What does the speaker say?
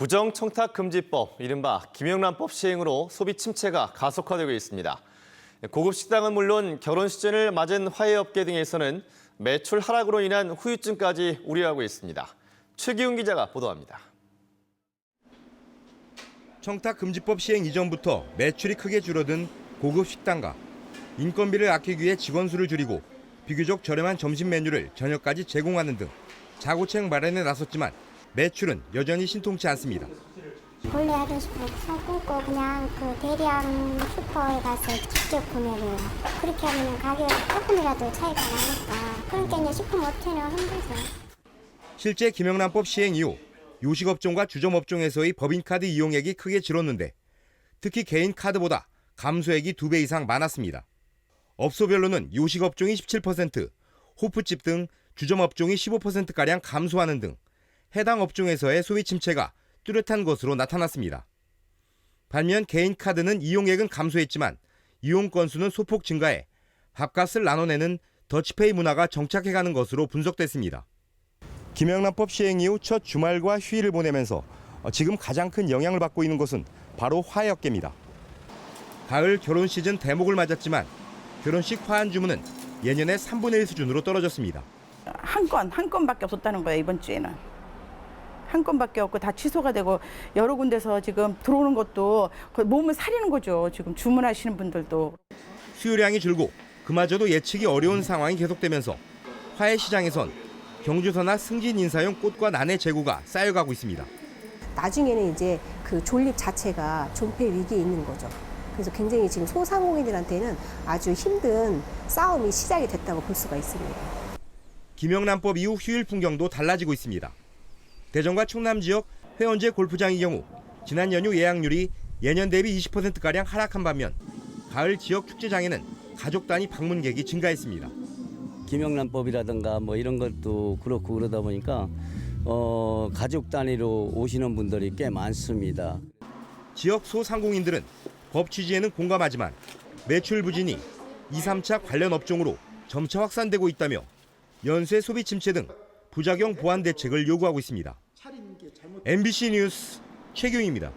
부정청탁금지법, 이른바 김영란법 시행으로 소비 침체가 가속화되고 있습니다. 고급 식당은 물론 결혼 시즌을 맞은 화해업계 등에서는 매출 하락으로 인한 후유증까지 우려하고 있습니다. 최기훈 기자가 보도합니다. 청탁금지법 시행 이전부터 매출이 크게 줄어든 고급 식당가 인건비를 아끼기 위해 직원 수를 줄이고 비교적 저렴한 점심 메뉴를 저녁까지 제공하는 등 자구책 마련에 나섰지만 매출은 여전히 신통치 않습니다. 원래 하던 슈퍼 꿈꿔 그냥 그 대량 슈퍼에 가서 직접 구매를. 그렇게 하면 가격이 조금이라도 차이가 나니까 그러니까 이제 슈퍼마트는 힘들죠. 실제 김영란법 시행 이후 요식업종과 주점업종에서의 법인카드 이용액이 크게 줄었는데 특히 개인 카드보다 감소액이 두 배 이상 많았습니다. 업소별로는 요식업종이 17%, 호프집 등 주점업종이 15%가량 감소하는 등 해당 업종에서의 소비 침체가 뚜렷한 것으로 나타났습니다. 반면 개인 카드는 이용액은 감소했지만 이용 건수는 소폭 증가해 밥값을 나눠내는 더치페이 문화가 정착해가는 것으로 분석됐습니다. 김영란법 시행 이후 첫 주말과 휴일을 보내면서 지금 가장 큰 영향을 받고 있는 것은 바로 화해업계입니다. 가을 결혼 시즌 대목을 맞았지만 결혼식 화한 주문은 예년의 3분의 1 수준으로 떨어졌습니다. 한 건, 한 건밖에 없었다는 거예요, 이번 주에는. 한 건밖에 없고 다 취소가 되고 여러 군데서 지금 들어오는 것도 그 몸을 사리는 거죠. 지금 주문하시는 분들도. 수요량이 줄고 그마저도 예측이 어려운 상황이 계속되면서 화해 시장에선 경주서나 승진 인사용 꽃과 난의 재고가 쌓여가고 있습니다. 나중에는 이제 그 존립 자체가 존폐 위기에 있는 거죠. 그래서 굉장히 지금 소상공인들한테는 아주 힘든 싸움이 시작이 됐다고 볼 수가 있습니다. 김영란법 이후 휴일 풍경도 달라지고 있습니다. 대전과 충남 지역 회원제 골프장의 경우 지난 연휴 예약률이 예년 대비 20%가량 하락한 반면 가을 지역 축제장에는 가족 단위 방문객이 증가했습니다. 김영란법이라든가 뭐 이런 것도 그렇고 그러다 보니까 어, 가족 단위로 오시는 분들이 꽤 많습니다. 지역 소상공인들은 법 취지에는 공감하지만 매출 부진이 2, 3차 관련 업종으로 점차 확산되고 있다며 연쇄 소비 침체 등 부작용 보완 대책을 요구하고 있습니다. MBC 뉴스 최경입니다.